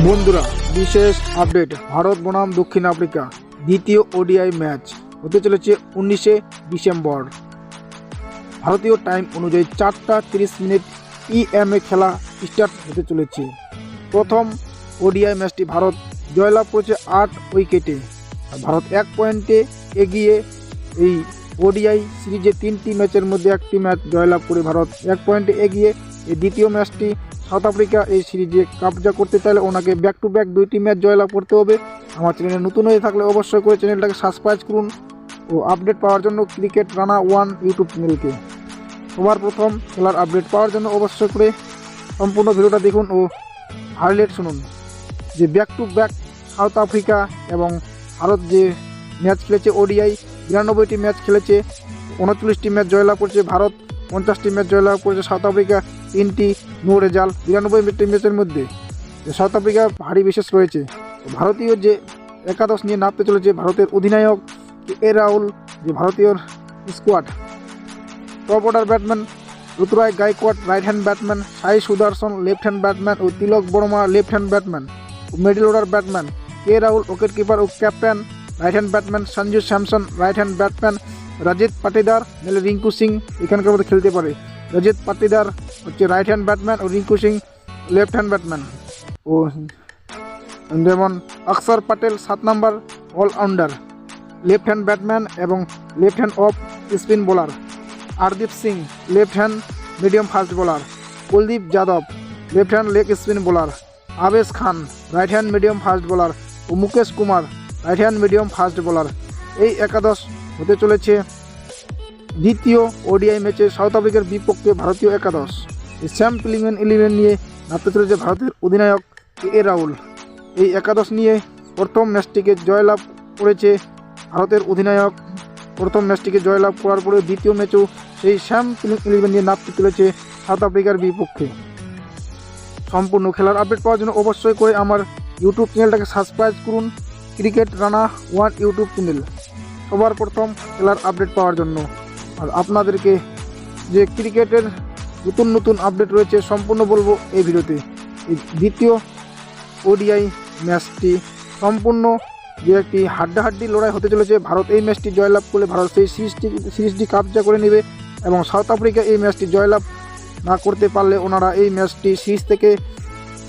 বন্ধুরা, বিশেষ আপডেট, ভারত বনাম দক্ষিণ আফ্রিকা, দ্বিতীয় ওডিআই ম্যাচ হতে চলেছে উনিশে ডিসেম্বর। ভারতীয় টাইম অনুযায়ী চারটা তিরিশ মিনিট পিএমএ খেলা স্টার্ট হতে চলেছে। প্রথম ওডিআই ম্যাচটি ভারত জয়লাভ করেছে আট উইকেটে। ভারত এক পয়েন্টে এগিয়ে এই ওডিআই সিরিজে তিনটি ম্যাচের মধ্যে একটি ম্যাচ জয়লাভ করে ভারত এক পয়েন্টে এগিয়ে এই দ্বিতীয় ম্যাচটি সাউথ আফ্রিকা এই সিরিজে কাবজা করতে চাইলে ওনাকে ব্যাক টু ব্যাক দুইটি ম্যাচ জয়লাভ করতে হবে। আমার চ্যানেলে নতুন হয়ে থাকলে অবশ্যই করে চ্যানেলটাকে সাবস্ক্রাইব করুন ও আপডেট পাওয়ার জন্য ক্রিকেট রানা ওয়ান ইউটিউব চ্যানেলকে সবার প্রথম খেলার আপডেট পাওয়ার জন্য অবশ্যই করে সম্পূর্ণ ভিডিওটা দেখুন ও হাইলাইট শুনুন। যে back to back South Africa এবং ভারত যে ম্যাচ খেলেছে ওডিআই বিরানব্বইটি ম্যাচ খেলেছে, উনচল্লিশটি ম্যাচ জয়লাভ করেছে, ভারত পঞ্চাশটি ম্যাচ জয়লাভ করেছে, সাউথ আফ্রিকা তিনটি নো রেজাল্ট বিরানব্বইটি ম্যাচের মধ্যে। সাউথ আফ্রিকা ভারী বিশেষ রয়েছে। ভারতীয় যে একাদশ নিয়ে নামতে চলেছে ভারতের অধিনায়ক এ রাহুল, যে ভারতীয় squad top order batsman Ruturaj Gaikwad right hand batsman Sai Sudharsan left hand batsman ও Tilak Varma left hand batsman middle order batsman K Rahul wicket keeper ও captain right hand batsman Sanju Samson right hand batsman Rajat Patidar, নাহলে রিঙ্কু সিং এখানকার মধ্যে খেলতে পারে। রজিত পাটিদার হচ্ছে right hand batsman ও Rinku Singh left hand batsman ও যেমন অক্ষর প্যাটেল সাত number allrounder left hand batsman এবং left hand off spin bowler Arshdeep Singh left hand medium fast bowler Kuldeep Yadav left hand leg spin bowler Avesh Khan right hand medium fast bowler ও Mukesh Kumar right hand medium fast bowler এই একাদশ হতে চলেছে দ্বিতীয় ODI ম্যাচে south আফ্রিকার বিপক্ষে ভারতীয় একাদশ। স্যাম প্লিমেন ইলেভেন নিয়ে নামতে চলেছে ভারতের অধিনায়ক কে এ রাহুল। এই একাদশ নিয়ে প্রথম ম্যাচটিকে জয়লাভ করেছে ভারতের অধিনায়ক। প্রথম ম্যাচটিকে জয়লাভ করার পরে দ্বিতীয় ম্যাচেও সেই স্যাম প্লিং ইলেভেন নিয়ে নামতে চলেছে সাউথ আফ্রিকার বিপক্ষে। সম্পূর্ণ খেলার আপডেট পাওয়ার জন্য অবশ্যই করে আমার ইউটিউব চ্যানেলটাকে সাবস্ক্রাইব করুন। Cricket Rana one YouTube channel সবার প্রথম খেলার আপডেট পাওয়ার জন্য। আর আপনাদেরকে যে ক্রিকেটের নতুন নতুন আপডেট রয়েছে সম্পূর্ণ বলব এই ভিডিওতে। এই দ্বিতীয় ওডিআই ম্যাচটি সম্পূর্ণ যে একটি হাড্ডাহাড্ডি লড়াই হতে চলেছে। ভারত এই ম্যাচটি জয়লাভ করলে ভারত সেই সিরিজটি সিরিজটি কাবজা করে নেবে এবং সাউথ আফ্রিকা এই ম্যাচটি জয়লাভ না করতে পারলে ওনারা এই ম্যাচটি সিরিজ থেকে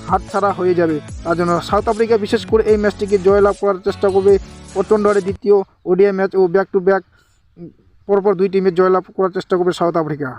হাতছাড়া হয়ে যাবে। তার জন্য সাউথ আফ্রিকা বিশেষ করে এই ম্যাচটিকে জয়লাভ করার চেষ্টা করবে। প্রচণ্ড দ্বিতীয় ওডিআই ম্যাচ ও ব্যাক টু ব্যাক পরপর দুই টিমের জয়লাভ করার চেষ্টা করবে সাউথ আফ্রিকা।